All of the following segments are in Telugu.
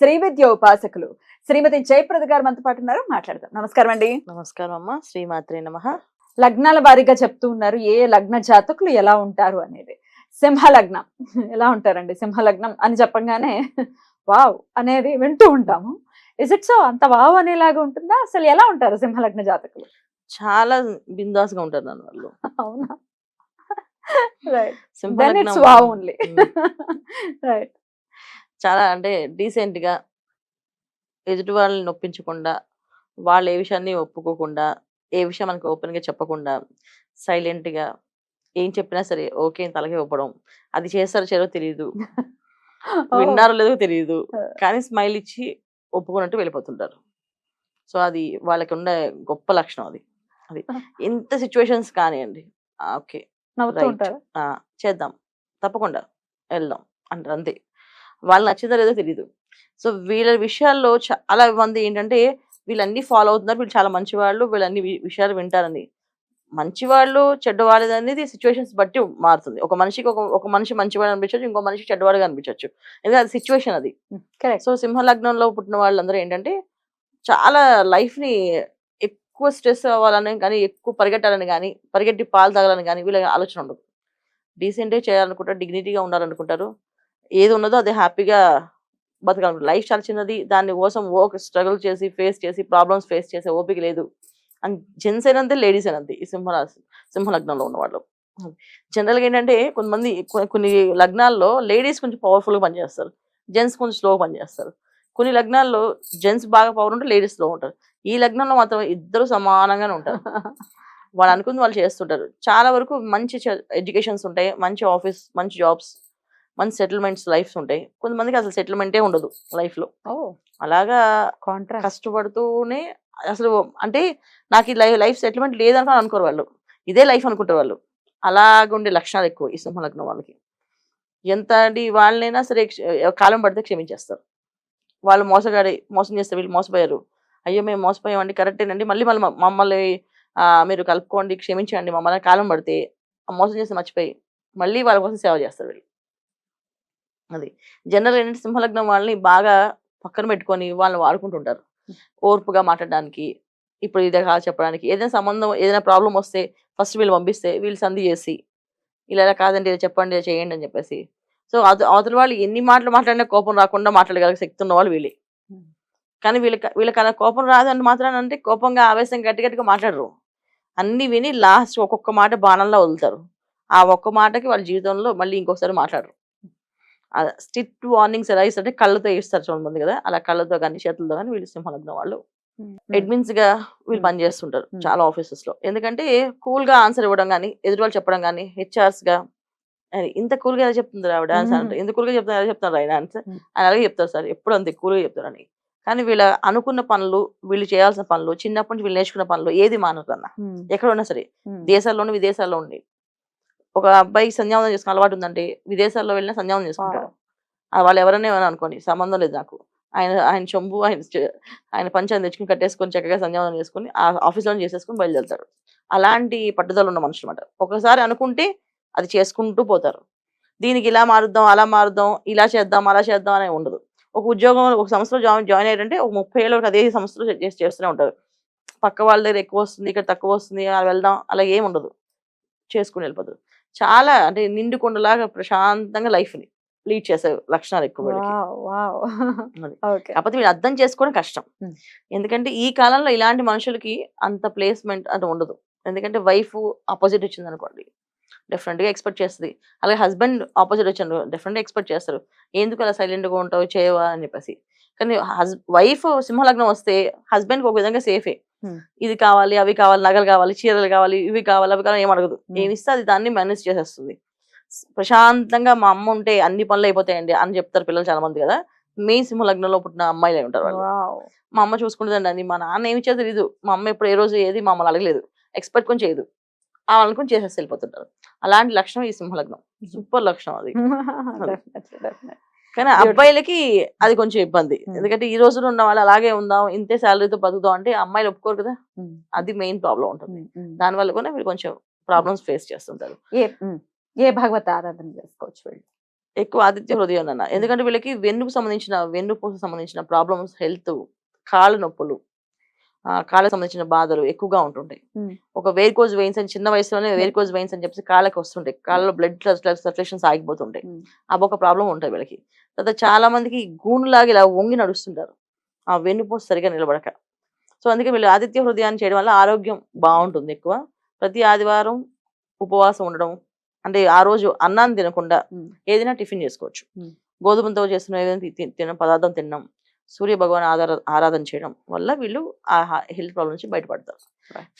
Shri Vidya ఉపాసకులు శ్రీమతి జయప్రద గారు మనతో పాటు ఉన్నారు. మాట్లాడదాం. నమస్కారం అండి నమస్కారం అమ్మ. శ్రీమాత్రే నమ. లగ్నాల వారీగా చెప్తూ ఉన్నారు. ఏ లగ్న జాతకులు ఎలా ఉంటారు అనేది. సింహ లగ్నం ఎలా ఉంటారండి సింహ లగ్నం అని చెప్పంగానే వావ్ అనేది వింటూ ఉంటాము. ఇస్ ఇట్ సో అంత వావ్ అనేలాగా ఉంటుందా? అసలు ఎలా ఉంటారు సింహ లగ్న జాతకులు? చాలా బిందాస్గా ఉంటారు నన్ను వాళ్ళు. అవునా? Right then it's wow only right చాలా అంటే డీసెంట్గా ఎదుటి వాళ్ళని నొప్పించకుండా వాళ్ళు ఏ విషయాన్ని ఒప్పుకోకుండా ఏ విషయం మనకి ఓపెన్గా చెప్పకుండా సైలెంట్గా ఏం చెప్పినా సరే ఓకే తలకి ఇవ్వడం అది చేస్తారో చేయరో తెలియదు విన్నారో లేదో తెలియదు కానీ స్మైల్ ఇచ్చి ఒప్పుకున్నట్టు వెళ్ళిపోతుంటారు. సో అది వాళ్ళకి ఉండే గొప్ప లక్షణం అది. అది. ఎంత సిచ్యువేషన్స్ కానివ్వండి ఓకే. చేద్దాం. తప్పకుండా. వెళ్దాం. అంటారు. అంతే. వాళ్ళు నచ్చిందో లేదో తెలియదు సో వీళ్ళ విషయాల్లో చాలా మంది ఏంటంటే వీళ్ళన్నీ ఫాలో అవుతున్నారు. వీళ్ళు చాలా మంచి వాళ్ళు వీళ్ళన్ని విషయాలు వింటారని. మంచి వాళ్ళు చెడ్డవాళ్ళు అనేది సిచ్యువేషన్స్ బట్టి మారుతుంది. ఒక మనిషికి ఒక ఒక మనిషి మంచివాడు అనిపించవచ్చు ఇంకో మనిషి చెడ్డవాడుగా అనిపించవచ్చు ఎందుకంటే అది సిచ్యువేషన్ అది. కరెక్ట్. సో సింహ లగ్నంలో పుట్టిన వాళ్ళందరూ ఏంటంటే చాలా life ని ఎక్కువ స్ట్రెస్ అవ్వాలని కానీ ఎక్కువ పరిగెట్టాలని కానీ పరిగెట్టి పాలు తాగాలని కానీ వీళ్ళ ఆలోచన ఉండదు. డీసెంట్గా చేయాలనుకుంటారు. డిగ్నిటీగా ఉండాలనుకుంటారు. ఏది ఉన్నదో అది హ్యాపీగా బతకాలి లైఫ్ చాలా చిన్నది. దాని కోసం వర్క్ స్ట్రగుల్ చేసి ఫేస్ చేసి ప్రాబ్లమ్స్ ఫేస్ చేసే ఓపిక లేదు. అండ్ జెంట్స్ అయినంతే లేడీస్ అయినంతే ఈ సింహ సింహలగ్నంలో సింహ లగ్నంలో ఉన్నవాళ్ళు జనరల్గా ఏంటంటే కొంతమంది కొన్ని లగ్నాల్లో లేడీస్ కొంచెం పవర్ఫుల్గా పనిచేస్తారు. జెంట్స్ కొంచెం స్లోగా పనిచేస్తారు. కొన్ని లగ్నాల్లో జెంట్స్ బాగా పవర్ ఉంటే లేడీస్ స్లో ఉంటారు. ఈ లగ్నంలో మాత్రం ఇద్దరు సమానంగానే ఉంటారు. వాళ్ళు అనుకుంది వాళ్ళు చేస్తుంటారు. చాలా వరకు మంచి ఎడ్యుకేషన్స్ ఉంటాయి. మంచి ఆఫీస్ మంచి జాబ్స్ మంచి సెటిల్మెంట్స్ లైఫ్స్ ఉంటాయి. కొంతమందికి అసలు సెటిల్మెంటే ఉండదు life లో అలాగా కాంట్రాక్ట్ కష్టపడుతూనే అసలు అంటే నాకు ఈ లైఫ్ లైఫ్ సెటిల్మెంట్ లేదనుకో అనుకోరు వాళ్ళు. ఇదే లైఫ్ అనుకుంటారు వాళ్ళు. అలాగ ఉండే లక్షణాలు ఎక్కువ ఈ సింహలగ్నం వాళ్ళకి. ఎంత అంటే వాళ్ళనైనా సరే కాలం పడితే క్షమించేస్తారు. వాళ్ళు మోసగాడి మోసం చేస్తే వీళ్ళు మోసపోయారు. అయ్యో మేము మోసపోయామండి కరెక్టేనండి. మళ్ళీ మళ్ళీ మమ్మల్ని మీరు కలుపుకోండి క్షమించండి. మమ్మల్ని కాలం పడితే మోసం చేస్తే మర్చిపోయి మళ్ళీ వాళ్ళ కోసం సేవ చేస్తారు వీళ్ళు. అది. జనరల్ ఏంటంటే సింహలగ్నం వాళ్ళని బాగా పక్కన పెట్టుకొని వాళ్ళని వాడుకుంటుంటారు. ఓర్పుగా మాట్లాడడానికి ఇప్పుడు ఇదే కాదు చెప్పడానికి. ఏదైనా సంబంధం ఏదైనా ప్రాబ్లం వస్తే ఫస్ట్ వీళ్ళు పంపిస్తే వీళ్ళు సంధి చేసి ఇలా ఇలా కాదండి ఇలా చెప్పండి ఇలా చేయండి అని చెప్పేసి. సో అవతల వాళ్ళు ఎన్ని మాటలు మాట్లాడినా కోపం రాకుండా మాట్లాడగల శక్తి ఉన్న వాళ్ళు వీళ్ళే. కానీ వీళ్ళకి వీళ్ళకి అలా కోపం రాదని మాత్రం అంటే కోపంగా ఆవేశం గట్టి గట్టిగా మాట్లాడరు. అన్ని విని లాస్ట్ ఒక్కొక్క మాట బాణంలో వదులుతారు. ఆ ఒక్క మాటకి వాళ్ళ జీవితంలో మళ్ళీ ఇంకొకసారి మాట్లాడరు. స్టిట్ వార్నింగ్స్ ఎలా ఇస్తారంటే కళ్ళతో ఇస్తారు చూడమంది కదా అలా కళ్ళతో కానీ చేతులతో కానీ వీళ్ళు సింహలగ్నం వాళ్ళు. అడ్మిన్స్గా వీళ్ళు. పనిచేస్తుంటారు. చాలా ఆఫీసెస్లో ఎందుకంటే కూల్గా ఆన్సర్ ఇవ్వడం కానీ ఎదురు వాళ్ళు చెప్పడం కానీ హెచ్ఆర్స్గా "అరే, ఇంత కూల్గా చెప్తుంది ఆవిడ ఆన్సర్. అంటే ఇంత కూల్గా చెప్తున్నారు చెప్తున్నారు ఆయన ఆన్సర్. ఆయన అలాగే చెప్తారు సార్. ఎప్పుడు అంతే కూల్గా చెప్తారని కానీ వీళ్ళ అనుకున్న పనులు వీళ్ళు చేయాల్సిన పనులు చిన్నప్పటి నుంచి వీళ్ళు నేర్చుకున్న పనులు ఏది మానరు అన్న. ఎక్కడ ఉన్నా సరే దేశాల్లోనూ విదేశాల్లో ఉండి ఒక అబ్బాయికి సంధ్యావందనం చేసుకునే అలవాటు ఉందంటే విదేశాల్లో వెళ్ళినా సంధ్యావందనం చేసుకుంటాడు. ఆ వాళ్ళు ఎవరైనా ఏమైనా అనుకోండి సంబంధం లేదు నాకు. ఆయన ఆయన చొంబు ఆయన ఆయన పంచాన్ని తెచ్చుకుని కట్టేసుకొని చక్కగా సంధ్యావందనం చేసుకుని ఆ ఆఫీస్లో చేసేసుకుని బయలుదేరుతారు అలాంటి పట్టుదల ఉన్న మనుషులు అనమాట ఒకసారి అనుకుంటే అది చేసుకుంటూ పోతారు. దీనికి ఇలా మారుద్దాం అలా మారుద్దాం ఇలా చేద్దాం అలా చేద్దాం అనే ఉండదు. ఒక ఉద్యోగం ఒక సంస్థలో జాయిన్ జాయిన్ అయ్యారంటే ఒక ముప్పై ఏళ్ళ వరకు అదే సంస్థలో చేస్తూనే ఉంటారు. పక్క వాళ్ళ దగ్గర ఎక్కువ వస్తుంది ఇక్కడ తక్కువ వస్తుంది అలా వెళ్దాం అలా ఏం ఉండదు. చేసుకుని వెళ్ళిపోతారు. చాలా అంటే నిండు కొండలాగా ప్రశాంతంగా లైఫ్ని లీడ్ చేసే లక్షణాలు ఎక్కువ కాకపోతే వీళ్ళు అర్థం చేసుకోవడం కష్టం. ఎందుకంటే ఈ కాలంలో ఇలాంటి మనుషులకి అంత ప్లేస్మెంట్ అది ఉండదు. ఎందుకంటే వైఫ్ ఆపోజిట్ వచ్చింది అనుకోండి డెఫినెట్గా ఎక్స్పెక్ట్ చేస్తుంది. అలాగే హస్బెండ్ ఆపోజిట్ వచ్చాను డెఫినెట్గా ఎక్స్పెక్ట్ చేస్తారు. ఎందుకు అలా సైలెంట్గా ఉంటావు చేయవా అని చెప్పేసి. కానీ వైఫ్ సింహలగ్నం వస్తే హస్బెండ్ ఒక విధంగా సేఫే. ఇది కావాలి అవి కావాలి నగలు కావాలి చీరలు కావాలి ఇవి కావాలి అవి కావాలి ఏం అడగదు. ఏమి ఇస్తే అది దాన్ని మేనేజ్ చేసేస్తుంది. ప్రశాంతంగా మా అమ్మ ఉంటే అన్ని పనులు అయిపోతాయండి అని చెప్తారు పిల్లలు చాలా మంది కదా. మెయిన్ సింహ లగ్నంలో పుట్టిన అమ్మాయిలే ఉంటారు వాళ్ళు. మా అమ్మ చూసుకుంటుందండి అని మా నాన్న ఏమి ఇచ్చా తెలియదు మా అమ్మ ఎప్పుడు ఏ రోజు ఏది మమ్మల్ని అడగలేదు. ఎక్స్పెక్ట్ కొని చేయదు. ఆ అనుకుని చేసేసి వెళ్ళిపోతుంటారు. అలాంటి లక్షణం ఈ సింహలగ్నం. సూపర్ లక్షణం అది. కానీ. అబ్బాయిలకి అది కొంచెం ఇబ్బంది. Hmm. ఎందుకంటే ఈ రోజున ఉన్న వాళ్ళు అలాగే ఉందాం ఇంతే శాలరీతో బతుకుదాం అంటే అమ్మాయిలు ఒప్పుకోరు కదా. Mm, అది మెయిన్ ప్రాబ్లం ఉంటుంది. Mm, mm. దానివల్ల కూడా వీళ్ళు కొంచెం ప్రాబ్లమ్స్ ఫేస్ చేస్తుంటారు. ఏ ఏ భగవత ఆరాధన చేసుకోవచ్చు వీళ్ళు? ఎక్కువ ఆదిత్య హృదయం అన్న. ఎందుకంటే వీళ్ళకి వెన్నుకు సంబంధించిన వెన్నుపూసకు సంబంధించిన ప్రాబ్లమ్స్ హెల్త్ కాళ్ళ నొప్పులు కాళ్ళకు సంబంధించిన బాధలు ఎక్కువగా ఉంటుంటాయి. ఒక వేర్కోజ్ వెయిన్స్ అని చిన్న వయసులోనే వేర్కోజ్ వెయిన్స్ అని చెప్పి కాళ్ళకి వస్తుంటాయి. కాళ్ళలో బ్లడ్ సర్క్యులేషన్స్ ఆగిపోతుంటాయి. అవి ఒక ప్రాబ్లం ఉంటుంది వీళ్ళకి. తర్వాత చాలా మందికి గూనులాగా ఇలా వంగి నడుస్తుంటారు. ఆ వెన్నుపూస సరిగా నిలబడక. సో అందుకే వీళ్ళు ఆదిత్య హృదయాన్ని చేయడం వల్ల ఆరోగ్యం బాగుంటుంది ఎక్కువ. ప్రతి ఆదివారం ఉపవాసం ఉండడం అంటే ఆ రోజు అన్నాన్ని తినకుండా. ఏదైనా టిఫిన్ చేసుకోవచ్చు. గోధుమతో చేసిన ఏదైనా తిన పదార్థం తినడం సూర్య భగవాన్ ఆధార ఆరాధన చేయడం వల్ల వీళ్ళు ఆ హెల్త్ ప్రాబ్లమ్ నుంచి బయటపడతారు.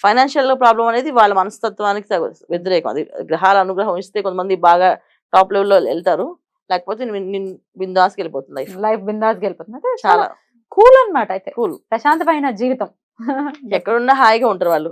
ఫైనాన్షియల్ ప్రాబ్లం అనేది వాళ్ళ మనస్తత్వానికి వ్యతిరేకం. అది గ్రహాల అనుగ్రహం ఇస్తే కొంతమంది బాగా టాప్ లెవెల్లో వెళ్తారు. లేకపోతే బిందాస్కి వెళ్ళిపోతుంది లైఫ్ లైఫ్ బిందాస్ గెలిపోతుంది అయితే చాలా కూల్ అన్నమాట అయితే. కూల్. ప్రశాంతమైన జీవితం. ఎక్కడున్నా హాయిగా ఉంటారు వాళ్ళు.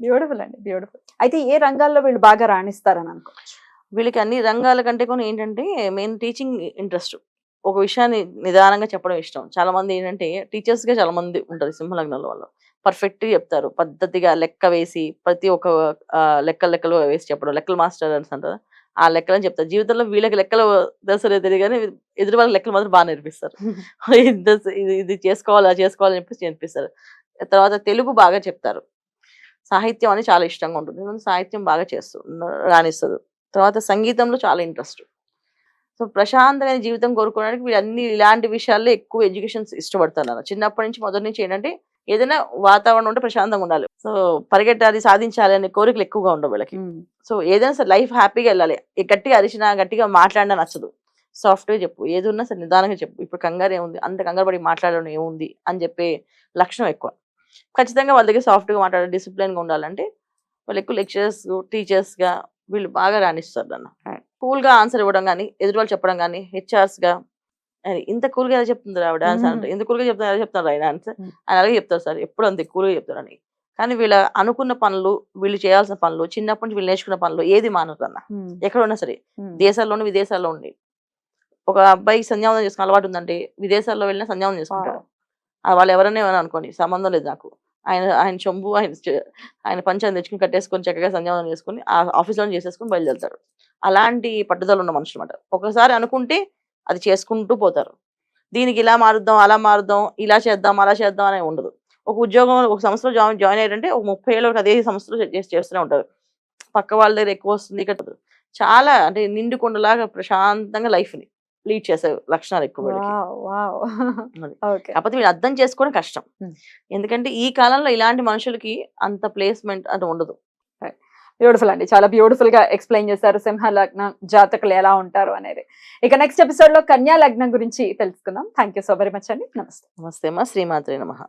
బ్యూటిఫుల్ అండి బ్యూటిఫుల్ అయితే ఏ రంగాల్లో వీళ్ళు బాగా రాణిస్తారని అనుకోవచ్చు? వీళ్ళకి అన్ని రంగాల కంటే కొన్ని ఏంటంటే మెయిన్ టీచింగ్ ఇంట్రెస్ట్ ఒక విషయాన్ని నిదానంగా చెప్పడం ఇష్టం. చాలా మంది ఏంటంటే టీచర్స్గా చాలా మంది ఉంటారు సింహలగ్నంలో వాళ్ళు. పర్ఫెక్ట్ చెప్తారు. పద్ధతిగా లెక్క వేసి ప్రతి ఒక్క ఆ, లెక్కలు లెక్కలు వేసి చెప్పడం. లెక్కలు మాస్టర్ అని అంటారు ఆ లెక్కలని చెప్తారు. జీవితంలో వీళ్ళకి లెక్కలు దసరే తెలియదు కానీ ఎదురు వాళ్ళకి లెక్కలు మాత్రం బాగా నేర్పిస్తారు. ఇది ఇది చేసుకోవాలి అది చేసుకోవాలని చెప్పేసి నేర్పిస్తారు. తర్వాత తెలుగు బాగా చెప్తారు. సాహిత్యం అని చాలా ఇష్టంగా ఉంటుంది. సాహిత్యం బాగా చేస్తూ రాణిస్తారు తర్వాత సంగీతంలో చాలా ఇంట్రెస్ట్. సో ప్రశాంతమైన జీవితం కోరుకోవడానికి వీళ్ళు అన్ని ఇలాంటి విషయాల్లో ఎక్కువ ఎడ్యుకేషన్ ఇష్టపడతారు అన్న చిన్నప్పటి నుంచి మొదటి నుంచి ఏంటంటే ఏదైనా వాతావరణం ఉంటే ప్రశాంతంగా ఉండాలి. సో పరిగెట్టాలి సాధించాలి అనే కోరికలు ఎక్కువగా ఉండవు వీళ్ళకి. సో ఏదైనా సరే లైఫ్ హ్యాపీగా వెళ్ళాలి. గట్టిగా అరిచినా గట్టిగా మాట్లాడినా నచ్చదు. సాఫ్ట్గా చెప్పు. ఏది ఉన్నా సరే నిదానంగా చెప్పు. ఇప్పుడు కంగారు ఏముంది? అంత కంగారు పడి మాట్లాడడం ఏముంది? అని చెప్పే లక్షణం ఎక్కువ. ఖచ్చితంగా వాళ్ళ దగ్గర సాఫ్ట్గా మాట్లాడే డిసిప్లిన్గా ఉండాలంటే వాళ్ళు ఎక్కువ లెక్చరర్స్ టీచర్స్గా వీళ్ళు బాగా రాణిస్తారు అన్న. కూల్గా ఆన్సర్ ఇవ్వడం కానీ ఎదురు వాళ్ళు చెప్పడం కానీ హెచ్ఆర్స్గా ఇంత కూల్గా ఎలా చెప్తుంది ఆవిడ? ఆన్సర్ అంటే ఇంత కూల్గా చెప్తున్నారు ఎలా చెప్తున్నారు ఆయన? ఆన్సర్. ఆయన అలాగే చెప్తారు సార్. ఎప్పుడు అంతే కూల్గా చెప్తారని కానీ వీళ్ళ అనుకున్న పనులు వీళ్ళు చేయాల్సిన పనులు చిన్నప్పటి నుంచి వీళ్ళు నేర్చుకున్న పనులు ఏది మానకన్నా ఎక్కడ ఉన్నా సరే. దేశాల్లోనూ విదేశాల్లో ఉండి. ఒక అబ్బాయి సంధ్యావందనం చేసుకున్న అలవాటు ఉందంటే విదేశాల్లో వెళ్ళినా సంధ్యావందనం చేసుకుంటాడు. ఆ వాళ్ళు ఎవరైనా ఏమైనా అనుకోండి సంబంధం లేదు నాకు. ఆయన ఆయన చొంబు ఆయన ఆయన పంచాన్ని తెచ్చుకుని కట్టేసుకొని చక్కగా సంధ్యావందనం చేసుకుని ఆ ఆఫీస్లో చేసేసుకుని బయలుదేరుతారు అలాంటి పట్టుదల ఉన్న మనుషులు అనమాట ఒకసారి అనుకుంటే అది చేసుకుంటూ పోతారు. దీనికి ఇలా మారుద్దాం అలా మారుద్దాం ఇలా చేద్దాం అలా చేద్దాం అనే ఉండదు. ఒక ఉద్యోగం ఒక సంస్థలో జాయిన్ జాయిన్ అయ్యారంటే ఒక ముప్పై ఏళ్ళ వరకు అదే సంస్థలో చేస్తూనే ఉంటారు. పక్క వాళ్ళ దగ్గర ఎక్కువ వస్తుంది ఇక్కడ చాలా అంటే నిండు కొండలాగా ప్రశాంతంగా లైఫ్ని లీడ్ చేసే లక్షణాలు ఎక్కువ కాకపోతే వీళ్ళు అర్థం చేసుకోవడం కష్టం. ఎందుకంటే ఈ కాలంలో ఇలాంటి మనుషులకి అంత ప్లేస్మెంట్ అంటే ఉండదు. బ్యూటిఫుల్ అండి. చాలా బ్యూటిఫుల్గా ఎక్స్ప్లెయిన్ చేశారు. సింహ లగ్నం జాతకులు ఎలా ఉంటారు అనేది. ఇక నెక్స్ట్ ఎపిసోడ్లో కన్యా లగ్నం గురించి తెలుసుకుందాం. Thank you so very much అండి. నమస్తే. నమస్తే మా శ్రీమాత్రి నమ.